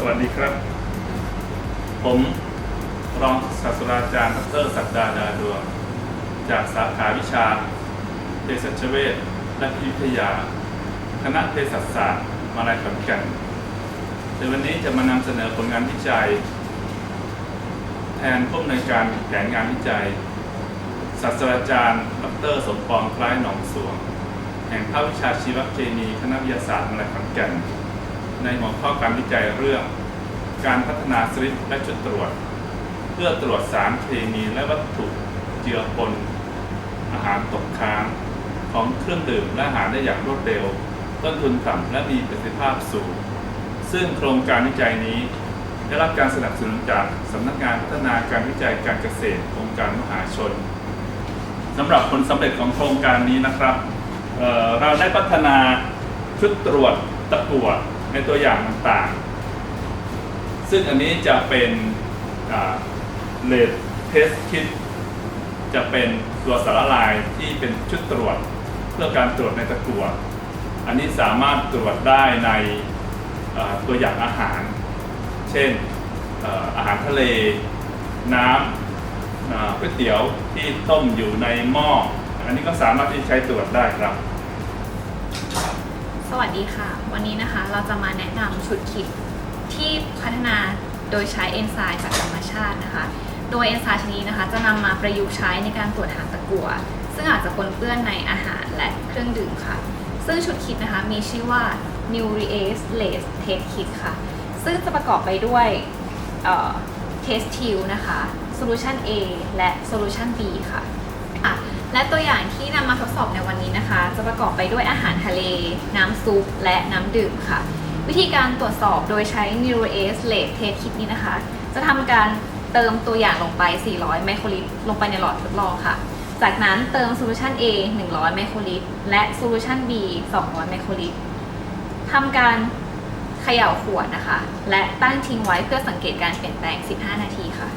สวัสดีครับ ผมรองศาสตราจารย์ดรศักดาดาดวง จากสาขาวิชาเภสัชเวชและพิทยา คณะเภสัชศาสตร์มาลัยขอนแก่นในวันนี้จะมานำเสนอผลงานวิจัย แทนผู้อำนวยการแผนงานวิจัยศาสตราจารย์ดรสมปองคล้ายหนองสวง แห่งภาควิชาชีวเคมีคณะวิทยาศาสตร์มาลัยขอนแก่น ในหัวข้อการวิจัยเรื่อง การพัฒนาสลิปและชุดตรวจ เพื่อตรวจสารเคมีและวัตถุเจือปนอาหารตกค้างของเครื่องดื่มและอาหารได้อย่างรวดเร็ว ต้นทุนต่ำและมีประสิทธิภาพสูง ซึ่งโครงการวิจัยนี้ ได้รับการสนับสนุนจากสำนักงานพัฒนาการวิจัยการเกษตรองค์การมหาชนสำหรับผลสำเร็จของโครงการนี้นะครับเเราได้พัฒนาชุดตรวจตะกั่ว ในตัวอย่างต่างๆ ซึ่งอันนี้จะเป็นเลดเทสคิดจะเป็นตัวสารละลายที่เป็นชุดตรวจเพื่อการตรวจในตะกั่วอันนี้สามารถตรวจได้ในตัวอย่างอาหาร เช่นอาหารทะเล น้ำก๋วยเตี๋ยวที่ต้มอยู่ในหม้อ อันนี้ก็สามารถที่ใช้ตรวจได้ครับ สวัสดีค่ะ วันนี้นะคะเราจะมาแนะนำชุดคิดที่พัฒนาโดยใช้เอนไซม์จากธรรมชาตินะคะ โดยเอนไซม์ชนิดนะคะ จะนำมาประยุกต์ใช้ในการตรวจหาตะกั่วซึ่งอาจจะปนเปื้อนในอาหารและเครื่องดื่มค่ะ ซึ่งชุดคิดนะคะมีชื่อว่า n u r e a s e Lace Test Kit ค่ะ ซึ่งจะประกอบไปด้วย Test Tube นะคะ Solution A และ Solution B ค่ะ และตัวอย่างที่นำมาทดสอบในวันนี้นะคะ จะประกอบไปด้วยอาหารทะเล น้ำซุป และน้ำดื่มค่ะ วิธีการตรวจสอบโดยใช้ n e u r a s e Late Test Kit นี้นะคะ จะทำการเติมตัวอย่างลงไป 400 ไมโครลิตร ลงไปในหลอดทดลองค่ะ จากนั้นเติมโซลูชัน A 100 ไมโครลิตร และโซลูชัน B 200 ไมโครลิตรทำการเขย่าขวดนะคะ และตั้งทิ้งไว้เพื่อสังเกตการเปลี่ยนแปลง 15 นาทีค่ะ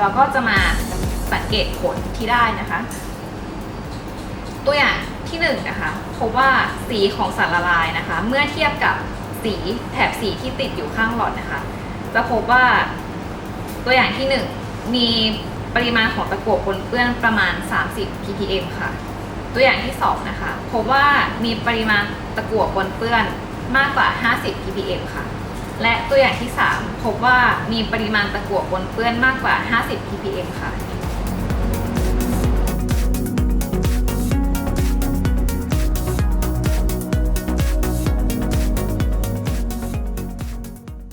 เราก็จะมาสังเกตผลที่ได้นะคะ ตัวอย่างที่1นงนะคะพบว่าสีของสารละลายนะคะ เมื่อเทียบกับสีแถบสีที่ติดอยู่ข้างหลอดนะคะ จะพบว่าตัวอย่างที่ 1 มีปริมาณของตะกั่วปนเปื้อนประมาณ 30 ppm ค่ะ ตัวอย่างที่ 2 นะคะ พบว่ามีปริมาณตะกั่วปนเปื้อนมากกว่า 50 ppm ค่ะ และตัวอย่างที่ 3 พบว่ามีปริมาณตะกั่วปนเปื้อนมากกว่า 50 ppm ค่ะ